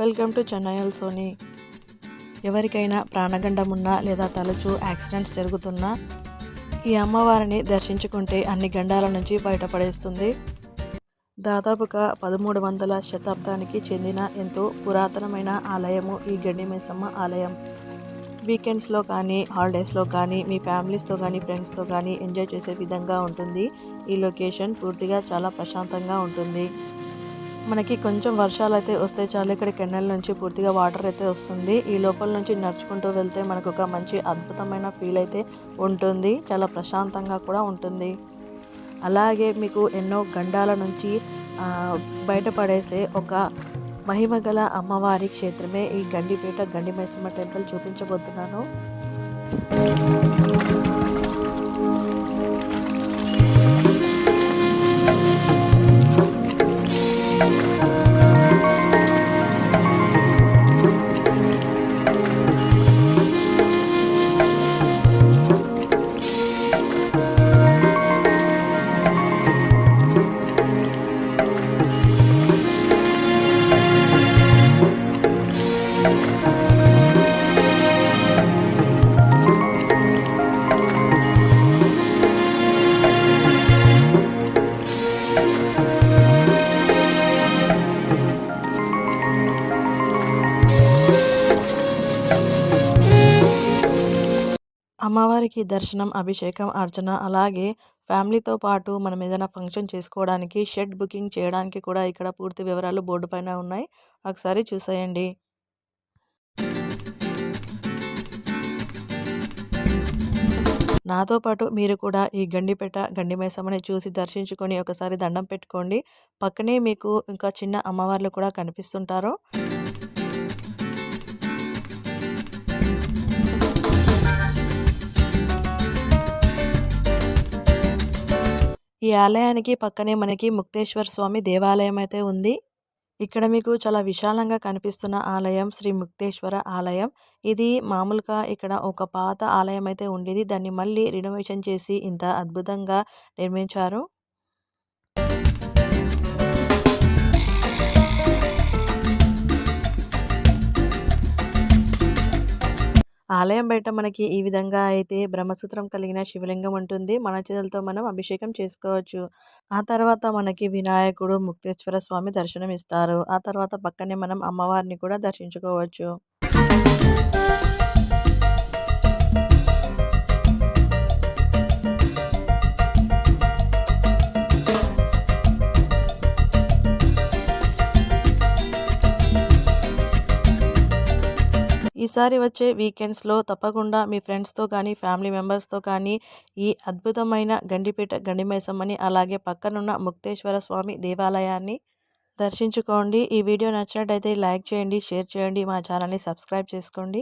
Welcome to Chennai Soni. ఎవరికైనా ప్రాణగండం ఉన్నా లేదా తరచూ యాక్సిడెంట్స్ జరుగుతున్నా ఈ అమ్మవారిని దర్శించుకుంటే అన్ని గండాల నుంచి బయటపడేస్తుంది. దాదాపుగా పదమూడు వందల శతాబ్దానికి చెందిన ఎంతో పురాతనమైన ఆలయము ఈ గండిమేసమ్మ ఆలయం. వీకెండ్స్లో కానీ హాలిడేస్లో కానీ మీ ఫ్యామిలీస్తో కానీ ఫ్రెండ్స్తో కానీ ఎంజాయ్ చేసే విధంగా ఉంటుంది. ఈ లొకేషన్ పూర్తిగా చాలా ప్రశాంతంగా ఉంటుంది. మనకి కొంచెం వర్షాలు అయితే వస్తే చాలు. ఇక్కడ కెన్నెల నుంచి పూర్తిగా వాటర్ అయితే వస్తుంది. ఈ లోపల నుంచి నడుచుకుంటూ వెళ్తే మనకు ఒక మంచి అద్భుతమైన ఫీల్ అయితే ఉంటుంది. చాలా ప్రశాంతంగా కూడా ఉంటుంది. అలాగే మీకు ఎన్నో గండాల నుంచి బయటపడేసే ఒక మహిమగల అమ్మవారి క్షేత్రమే ఈ గండిపేట గండి మైసమ్మ టెంపుల్ చూపించబోతున్నాను. అమ్మవారికి దర్శనం అభిషేకం అర్చన అలాగే ఫ్యామిలీతో పాటు మనం ఏదైనా ఫంక్షన్ చేసుకోవడానికి షెడ్ బుకింగ్ చేయడానికి కూడా ఇక్కడ పూర్తి వివరాలు బోర్డు పైన ఉన్నాయి. ఒకసారి చూసేయండి. నాతో పాటు మీరు కూడా ఈ గండిపేట గండి చూసి దర్శించుకొని ఒకసారి దండం పెట్టుకోండి. పక్కనే మీకు ఇంకా చిన్న అమ్మవార్లు కూడా కనిపిస్తుంటారు. ఈ ఆలయానికి పక్కనే మనకి ముక్తేశ్వర స్వామి దేవాలయం అయితే ఉంది. ఇక్కడ మీకు చాలా విశాలంగా కనిపిస్తున్న ఆలయం శ్రీ ముక్తేశ్వర ఆలయం. ఇది మామూలుగా ఇక్కడ ఒక పాత ఆలయం అయితే ఉండేది. దాన్ని మళ్ళీ రినోవేషన్ చేసి ఇంత అద్భుతంగా నిర్మించారు. ఆలయం బయట మనకి ఈ విధంగా అయితే బ్రహ్మసూత్రం కలిగిన శివలింగం ఉంటుంది. మన చేతులతో మనం అభిషేకం చేసుకోవచ్చు. ఆ తర్వాత మనకి వినాయకుడు ముక్తేశ్వర స్వామి దర్శనం ఇస్తారు ఆ తర్వాత పక్కనే మనం అమ్మవారిని కూడా దర్శించుకోవచ్చు. ఈసారి వచ్చే వీకెండ్స్లో తప్పకుండా మీ ఫ్రెండ్స్తో కానీ ఫ్యామిలీ మెంబర్స్తో కానీ ఈ అద్భుతమైన గండిపేట గండిమైసమ్మని అలాగే పక్కనున్న ముక్తేశ్వర స్వామి దేవాలయాన్ని దర్శించుకోండి. ఈ వీడియో నచ్చినట్టయితే లైక్ చేయండి షేర్ చేయండి మా ఛానల్ని సబ్స్క్రైబ్ చేసుకోండి.